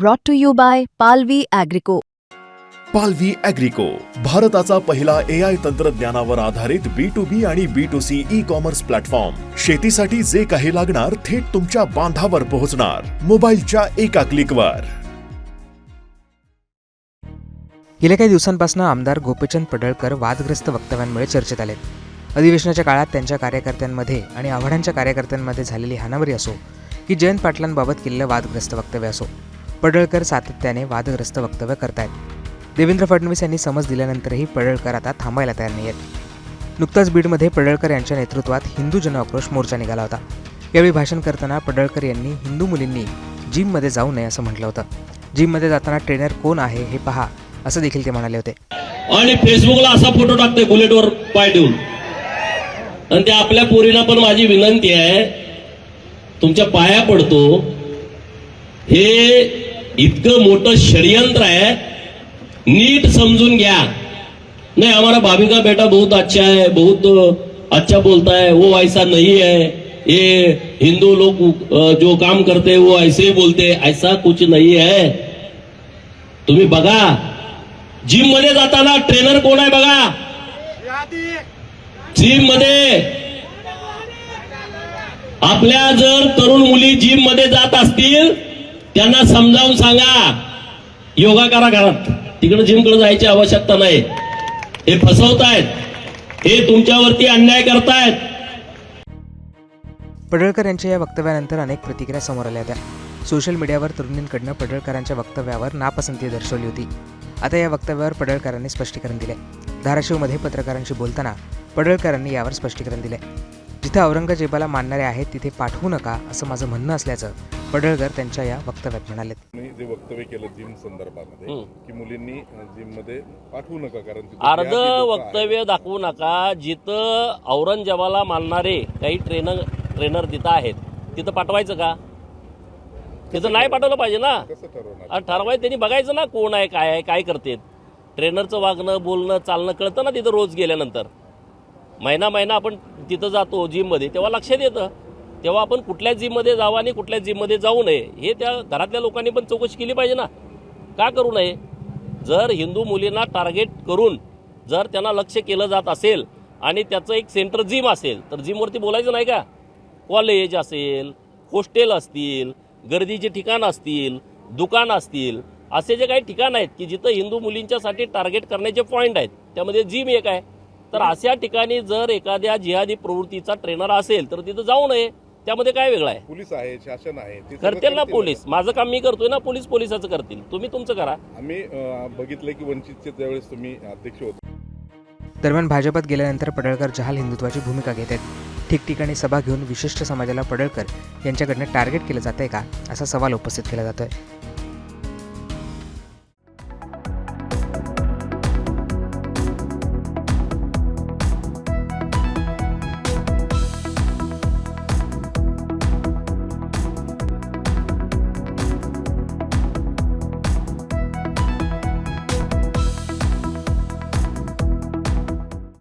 brought to you by Palvi Agrico. पालवी अॅग्रिको भारताचा पहिला ए आय तंत्रज्ञानावर आधारित बी टू बी आणि B to C e commerce platform शेतीसाठी जे काही लागणार थेट तुमच्या बांधावर पोहोचणार. मोबाईलच्या एका क्लिकवर गेल्या काही दिवसांपासून आमदार गोपीचंद पडळकर वादग्रस्त वक्तव्यांमुळे चर्चेत आलेत. अधिवेशनाच्या काळात त्यांच्या कार्यकर्त्यांमध्ये आणि आव्हाडांच्या कार्यकर्त्यांमध्ये झालेली हाणामारी असो की जयंत पाटलांबाबत केलेलं वादग्रस्त वक्तव्य असो. पडळकर सातत्याने वादग्रस्त वक्तव्य करतायत. देवेंद्र फडणवीस यांनी समज दिल्यानंतरही पडळकर आता थांबायला तयार नाही आहेत नुकताच बीडमध्ये पडळकर यांच्या नेतृत्वात हिंदू जनआक्रोश मोर्चा निघाला होता. यावेळी भाषण करताना पडळकर यांनी हिंदू मुलींनी जिममध्ये जाऊ नये असं म्हटलं होतं. जिममध्ये जाताना ट्रेनर कोण आहे हे पहा असं देखील ते म्हणाले होते. आणि फेसबुकला असा फोटो टाकतोय बुलेटवर पाय ठेवून आणि ते आपल्या पोरीला पण माझी विनंती आहे तुमच्या पाया पडतो. हे इतकं मोठं षडयंत्र आहे. नीट समजून घ्या. नहीं हमारा भाभी का बेटा बहुत अच्छा है बहुत अच्छा बोलता है वो ऐसा नहीं है. ये हिंदू लोग जो काम करते हैं वो ऐसे ही बोलते हैं ऐसा कुछ नहीं है. तुम्ही बघा. जिममध्ये जाताना ट्रेनर कोण आहे बघा? जिममध्ये. आपल्या जर तरुण मुली जिममध्ये जात असतील त्यांना समजावून सांगा. योगा करा घरात. तिकडे जिमकडे जायची आवश्यकता नाही. हे फसवतायत. हे तुमच्यावरती अन्याय करतायत. पडळकर यांच्या या वक्तव्यानंतर अनेक प्रतिक्रिया समोर आल्या होत्या. सोशल मीडियावर तरुणींकडनं पडळकरांच्या वक्तव्यावर नापसंती दर्शवली होती. आता या वक्तव्यावर पडळकरांनी स्पष्टीकरण दिले धाराशिवमध्ये पत्रकारांशी बोलताना पडळकरांनी यावर स्पष्टीकरण दिले जिथे औरंगजेबाला मानणारे आहेत तिथे पाठवू नका असं माझं म्हणणं असल्याचं पडळकर त्यांच्या या वक्तव्यात म्हणाले मी जे वक्तव्य केलं जिम संदर्भामध्ये. की मुलींनी जिममध्ये पाठवू नका कारण अर्ध. वक्तव्य दाखवू नका जिथं औरंगजेबाला मानणारे काही ट्रेनर ट्रेनर तिथं आहेत. तिथं पाठवायचं का? तिथं नाही पाठवलं पाहिजे ना? कसं ठरवणार? आणि ठरवायचं त्यांनी बघायचं ना कोण आहे काय आहे काय करते ट्रेनरचं वागणं बोलणं चालणं कळतं ना तिथं रोज गेल्यानंतर. महिना महिना आपण तिथं जातो जिममध्ये तेव्हा लक्षात येतं. तेव्हा आपण कुठल्या जिममध्ये जावं आणि कुठल्या जिममध्ये जाऊ नये हे त्या घरातल्या लोकांनी पण चौकशी केली पाहिजे ना. का करू नये? जर हिंदू मुलींना टार्गेट करून जर त्यांना लक्ष केलं जात असेल आणि त्याचं एक सेंटर जिम असेल तर जिमवरती बोलायचं नाही का? कॉलेज असेल हॉस्टेल असतील गर्दीचे ठिकाण असतील दुकान असतील असे जे काही ठिकाण आहेत की जिथं हिंदू मुलींच्यासाठी टार्गेट करण्याचे पॉईंट आहेत त्यामध्ये जिम एक आहे. तर अशा ठिकाणी जर एखाद्या जिहादी प्रवृत्तीचा ट्रेनर असेल तर तिथं जाऊ नये. त्यामध्ये काय वेगळं आहे? पोलीस आहे शासन आहे. करतील ना पोलीस. माझं काम मी करतोय ना पोलीस पोलिसाचं करतील. तुम्ही तुमचं करा. आम्ही बघितलं की वंचितचे त्यावेळेस तुम्ही अध्यक्ष होते. दरम्यान भाजपात गेल्यानंतर पडळकर जहाल हिंदुत्वाची भूमिका घेत आहेत ठिकठिकाणी सभा घेऊन विशिष्ट समाजाला पडळकर यांच्याकडनं टार्गेट केलं जातंय का? असा सवाल उपस्थित केला जातोय.